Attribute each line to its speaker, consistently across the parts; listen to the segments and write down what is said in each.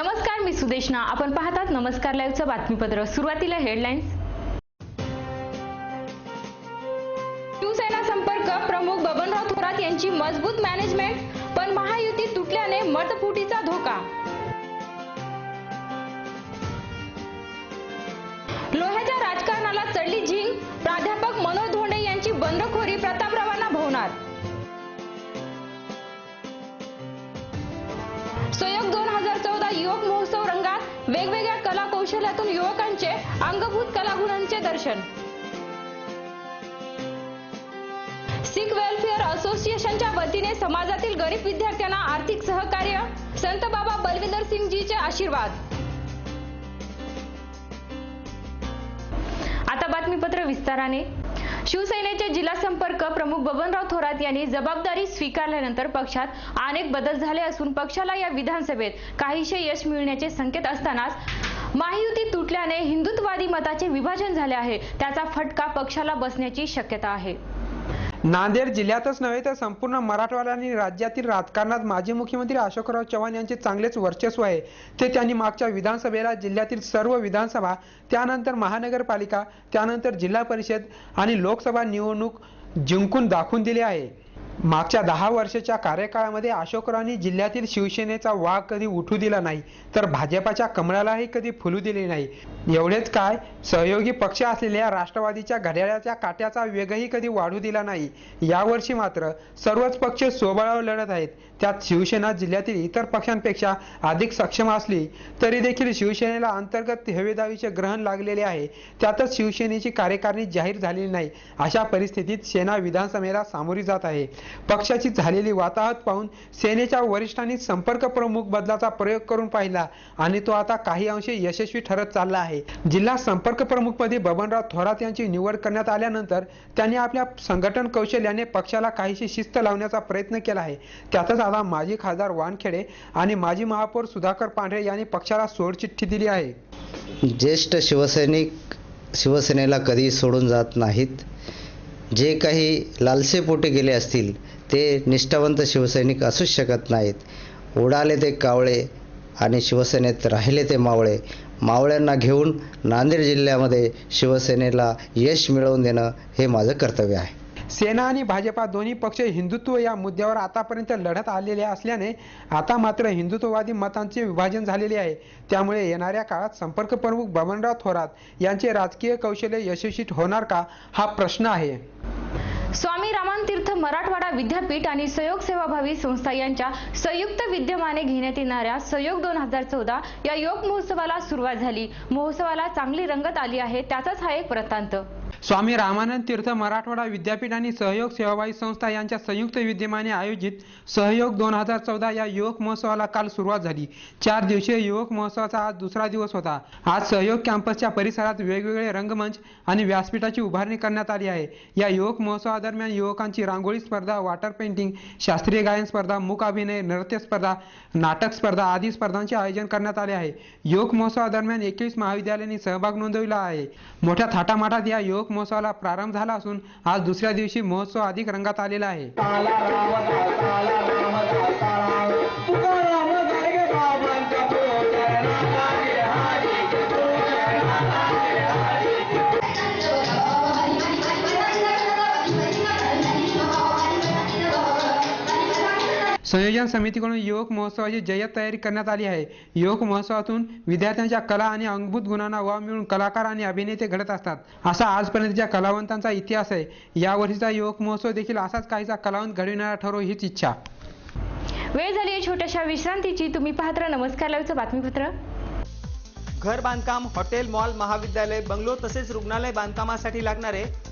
Speaker 1: नमस्कार मी सुदेशना आपण पाहतात नमस्कार लाईव्हचं बातमीपत्र सुरुवातीला हेडलाईन्स शिवसेना संपर्क प्रमुख बबनराव थोरात यांची मजबूत मॅनेजमेंट पण महायुती तुटल्याने मतफुटीचा धोका लोह्याच्या राजकारणाला चढली झिंग प्राध्यापक मनोज धोंडे यांची बंडखोरी प्रतापरावांना भवणार योग युवक महोत्सव रंगात वेगवेगळ्या कला कौशल्यातून युवकांचे अंगभूत कलागुणांचे दर्शन सिख वेलफेअर असोसिएशनच्या वतीने समाजातील गरीब विद्यार्थ्यांना आर्थिक सहकार्य संत बाबा बलविंदर सिंगजीचे आशीर्वाद आता बातमीपत्र विस्ताराने शिवसेनेचे जिल्हा संपर्क प्रमुख बबनराव थोरात यांनी जबाबदारी स्वीकारल्यानंतर पक्षात अनेक बदल झाले असून पक्षाला या विधानसभेत काहीशे यश मिळण्याचे संकेत असतानाच महायुती तुटल्याने हिंदुत्ववादी मताचे विभाजन झाले आहे त्याचा फटका पक्षाला बसण्याची शक्यता आहे
Speaker 2: नांदेड जिल्ह्यातच नव्हे तर संपूर्ण मराठवाडा आणि राज्यातील राजकारणात माजी मुख्यमंत्री अशोकराव चव्हाण यांचे चांगलेच वर्चस्व आहे ते त्यांनी मागच्या विधानसभेला जिल्ह्यातील सर्व विधानसभा त्यानंतर महानगरपालिका त्यानंतर जिल्हा परिषद आणि लोकसभा निवडणूक जिंकून दाखवून दिली आहे मागच्या दहा वर्षाच्या कार्यकाळामध्ये अशोकरावांनी जिल्ह्यातील शिवसेनेचा वाघ कधी उठू दिला नाही तर भाजपाच्या कमळालाही कधी फुलू दिले नाही एवढेच काय सहयोगी पक्ष असलेल्या राष्ट्रवादीच्या घड्याळाच्या काट्याचा वेगही कधी वाढू दिला नाही यावर्षी मात्र सर्वच पक्ष सोबळावर लढत आहेत त्यात शिवसेना जिल्ह्यातील इतर पक्षांपेक्षा अधिक सक्षम असली तरी देखील शिवसेनेला अंतर्गत हवेदावीचे ग्रहण लागलेले आहे त्यातच शिवसेनेची कार्यकारिणी जाहीर झालेली नाही अशा परिस्थितीत सेना विधानसभेला सामोरी जात आहे पक्षाची झालेली वाताहत पाहून सेनेच्या वरिष्ठांनी संपर्क प्रमुख बदलाचा प्रयोग करून पाहिला आणि तो आता काही अंशी यशस्वी ठरत चालला आहे जिल्हा संपर्क प्रमुखपदी बबनराव थोरात यांची निवड करण्यात आल्यानंतर त्यांनी आपल्या संघटन कौशल्याने पक्षाला काहीशी शिस्त लावण्याचा प्रयत्न केला आहे त्यातच आता माजी खासदार वानखेडे आणि माजी महापौर सुधाकर पांढरे यांनी पक्षाला सोडचिठ्ठी दिली आहे
Speaker 3: ज्येष्ठ शिवसैनिक शिवसेनेला कधी सोडून जात नाहीत जे काही लालसेपोटे गेले असतील ते निष्ठावंत शिवसैनिक असूच शकत नाहीत उडाले ते कावळे आणि शिवसेनेत राहिले ते मावळे मावळ्यांना घेऊन नांदेड जिल्ह्यामध्ये शिवसेनेला यश मिळवून देणं हे माझं कर्तव्य आहे
Speaker 2: सेना आणि भाजपा दोन्ही पक्ष हिंदुत्व या मुद्द्यावर आतापर्यंत लढत आलेले असल्याने आता मात्र हिंदुत्ववादी मतांचे विभाजन झालेले आहे त्यामुळे येणाऱ्या काळात संपर्क प्रमुख बबनराव थोरात यांचे राजकीय कौशल्य यशस्वी होणार का हा प्रश्न आहे
Speaker 1: स्वामी रामानतीर्थ मराठवाडा विद्यापीठ आणि सहयोग सेवाभावी संस्था यांच्या संयुक्त विद्यमाने घेण्यात येणाऱ्या सहयोग दोन हजार चौदा या योग महोत्सवाला सुरुवात झाली महोत्सवाला चांगली रंगत आली आहे त्याचाच हा एक वृत्तांत
Speaker 2: स्वामी रामानंद तीर्थ मराठवाडा विद्यापीठ आणि सहयोग सेवाबाई संस्था यांच्या संयुक्त विद्यमाने आयोजित सहयोग दोन हजार चौदा या युवक महोत्सवाला काल सुरुवात झाली चार दिवसीय युवक महोत्सवाचा आज दुसरा दिवस होता आज सहयोग कॅम्पसच्या परिसरात वेगवेगळे रंगमंच आणि व्यासपीठाची उभारणी करण्यात आली आहे या युवक महोत्सवादरम्यान युवकांची रांगोळी स्पर्धा वॉटर पेंटिंग शास्त्रीय गायन स्पर्धा मुख अभिनय नृत्य स्पर्धा नाटक स्पर्धा आदी स्पर्धांचे आयोजन करण्यात आले आहे योग महोत्सवादरम्यान एकवीस महाविद्यालयांनी सहभाग नोंदविला आहे मोठ्या थाटामाटात या योग लोक महोत्सवाला प्रारंभ झाला असून आज दुसऱ्या दिवशी महोत्सव अधिक रंगात आलेला आहे संयोजन समितीकडून युवक महोत्सवाची जय्यत तयारी करण्यात आली आहे युवक महोत्सवातून विद्यार्थ्यांच्या कला आणि अंगभूत गुणांना वाव मिळून कलाकार आणि अभिनेते घडत असतात असा आजपर्यंतच्या कलावंतांचा इतिहास आहे यावर्षीचा युवक महोत्सव देखील असाच काहीसा कलावंत घडविणारा ठरव हीच इच्छा
Speaker 1: वेळ झाली आहे छोट्याशा विश्रांतीची तुम्ही पाहत नमस्कार लावचं बातमीपत्र
Speaker 4: घर बांधकाम हॉटेल मॉल महाविद्यालय बंगलो तसेच रुग्णालय बांधकामासाठी लागणारे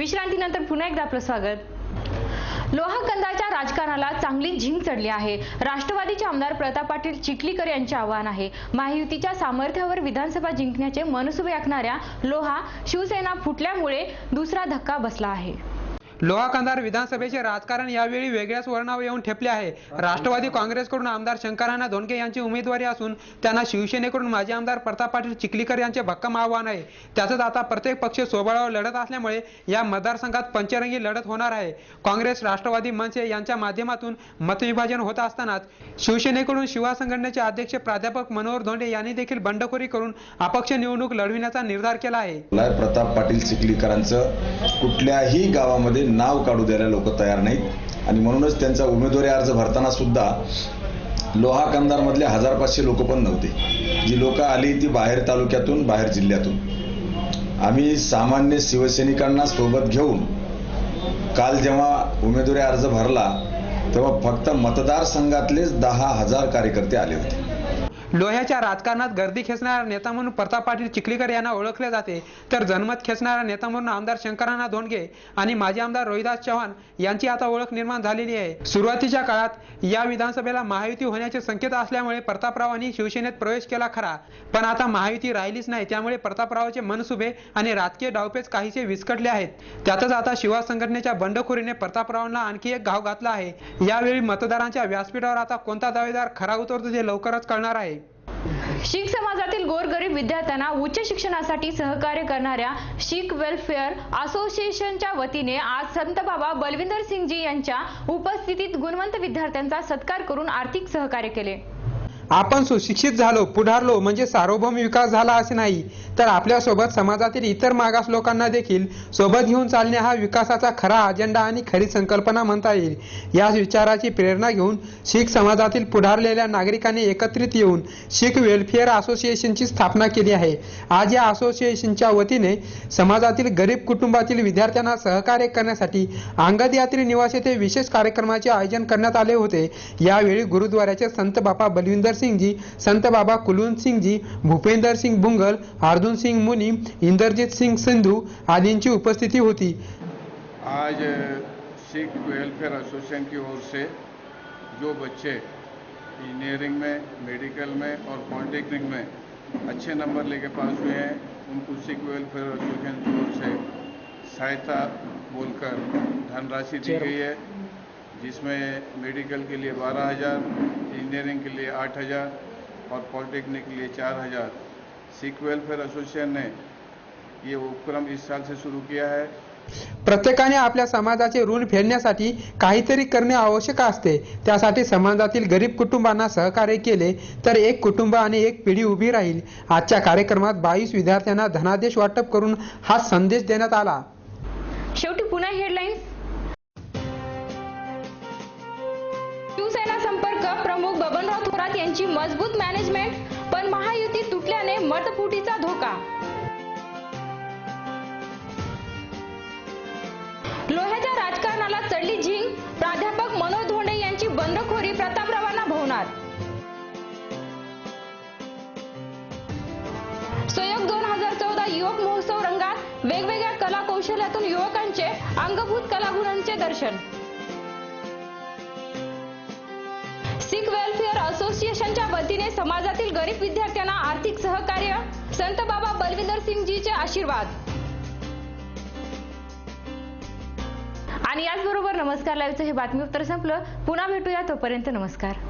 Speaker 1: विश्रांतीनंतर पुन्हा एकदा आपलं स्वागत लोहाकंदाच्या राजकारणाला चांगली झिंग चढली आहे राष्ट्रवादीचे आमदार प्रताप पाटील चिखलीकर यांचे आव्हान आहे महायुतीच्या सामर्थ्यावर विधानसभा जिंकण्याचे मनसुबे आखणाऱ्या लोहा शिवसेना फुटल्यामुळे दुसरा धक्का बसला आहे
Speaker 2: लोहा विधानसभेचे राजकारण यावेळी वेगळ्याच वळणावर येऊन ठेपले आहे राष्ट्रवादी काँग्रेसकडून आमदार शंकरांना धोंडके यांची उमेदवारी असून त्यांना शिवसेनेकडून माजी आमदार प्रताप पाटील चिखलीकर यांचे भक्कम आव्हान आहे त्यातच आता प्रत्येक पक्ष सोबळावर लढत असल्यामुळे या मतदारसंघात पंचरंगी लढत होणार आहे काँग्रेस राष्ट्रवादी मंच यांच्या माध्यमातून मतविभाजन होत असतानाच शिवसेनेकडून शिवा संघटनेचे अध्यक्ष प्राध्यापक मनोहर धोंडे यांनी देखील बंडखोरी करून अपक्ष निवडणूक लढविण्याचा निर्धार केला आहे
Speaker 5: प्रताप पाटील चिखलीकरांचं कुठल्याही गावामध्ये नाव काढू द्यायला लोक तयार नाहीत आणि म्हणूनच त्यांचा उमेदवारी अर्ज भरताना सुद्धा लोहा मधले हजार पाचशे लोक पण नव्हते जी लोकं आली ती बाहेर तालुक्यातून बाहेर जिल्ह्यातून आम्ही सामान्य शिवसैनिकांना सोबत घेऊन काल जेव्हा उमेदवारी अर्ज भरला तेव्हा फक्त मतदारसंघातलेच दहा हजार कार्यकर्ते आले होते
Speaker 2: लोह्याच्या राजकारणात गर्दी खेचणारा नेता म्हणून प्रताप पाटील चिखलीकर यांना ओळखले जाते तर जनमत खेचणारा नेता म्हणून आमदार शंकरांना धोंडगे आणि माजी आमदार रोहिदास चव्हाण यांची आता ओळख निर्माण झालेली आहे सुरुवातीच्या काळात या विधानसभेला महायुती होण्याचे संकेत असल्यामुळे प्रतापरावांनी शिवसेनेत प्रवेश केला खरा पण आता महायुती राहिलीच नाही त्यामुळे प्रतापरावांचे मनसुभे आणि राजकीय डावपेच काहीसे विस्कटले आहेत त्यातच आता शिवा संघटनेच्या बंडखोरीने प्रतापरावांना आणखी एक घाव घातला आहे यावेळी मतदारांच्या व्यासपीठावर आता कोणता दावेदार खरा उतरतो ते लवकरच कळणार आहे
Speaker 1: शीख समाजातील गोरगरीब विद्यार्थ्यांना उच्च शिक्षणासाठी सहकार्य करणाऱ्या शीख वेलफेअर असोसिएशनच्या वतीने आज संत बाबा बलविंदर सिंगजी यांच्या उपस्थितीत गुणवंत विद्यार्थ्यांचा सत्कार करून आर्थिक सहकार्य केले
Speaker 2: आपण सुशिक्षित झालो पुढारलो म्हणजे सार्वभौम विकास झाला असे नाही तर आपल्यासोबत समाजातील इतर मागास लोकांना देखील सोबत घेऊन चालणे हा विकासाचा खरा अजेंडा आणि खरी संकल्पना म्हणता येईल या विचाराची प्रेरणा घेऊन शीख समाजातील पुढारलेल्या नागरिकांनी एकत्रित येऊन शीख वेलफेअर असोसिएशनची स्थापना केली आहे आज या असोसिएशनच्या वतीने समाजातील गरीब कुटुंबातील विद्यार्थ्यांना सहकार्य करण्यासाठी अंगद यात्री निवास येथे विशेष कार्यक्रमाचे आयोजन करण्यात आले होते यावेळी गुरुद्वाराचे संत बापा बलविंदर सिंह जी संत बाबा कुलून सिंह जी भूपेंद्र सिंह बुंगल अर्जुन सिंह मुनी इंदरजीत सिंग संधू आदींची उपस्थिति होती
Speaker 6: आज सिख वेलफेयर एसोसिएशन की ओर से जो बच्चे इंजीनियरिंग में मेडिकल में और पॉलिटेक्निक में अच्छे नंबर लेके पास हुए हैं उनको सिख वेलफेयर एसोसिएशन की ओर से सहायता बोलकर धनराशि दी गई है जिसमें मेडिकल के लिए बारह हज़ार इंजीनियरिंग के लिए आठ हज़ार और पॉलिटेक्निक के लिए चार हज़ार सिख वेलफेयर एसोसिएशन ने ये उपक्रम इस साल से शुरू किया है
Speaker 2: प्रत्येकाने आपल्या समाजाचे ऋण फेडण्यासाठी काहीतरी करणे आवश्यक असते त्यासाठी समाजातील गरीब कुटुंबांना सहकार्य केले तर एक कुटुंब आणि एक पिढी उभी राहील आजच्या कार्यक्रमात बावीस विद्यार्थ्यांना धनादेश वाटप करून हा संदेश देण्यात आला
Speaker 1: शेवटी पुन्हा हेडलाईन्स यांची मजबूत मॅनेजमेंट पण महायुती तुटल्याने मतफुटीचा धोका लोह्याच्या राजकारणाला चढली झिंग प्राध्यापक मनोज धोंडे यांची बंडखोरी प्रतापरावांना भोवणार संयोग दोन हजार चौदा युवक महोत्सव रंगात वेगवेगळ्या कला कौशल्यातून युवकांचे अंगभूत कलागुणांचे दर्शन सिकवेल समाजातील गरीब विद्यार्थ्यांना आर्थिक सहकार्य संत बाबा बलविंदर सिंगजीचे आशीर्वाद आणि याचबरोबर नमस्कार लाईव्हचं हे बातमीपत्र संपलं पुन्हा भेटूया तोपर्यंत नमस्कार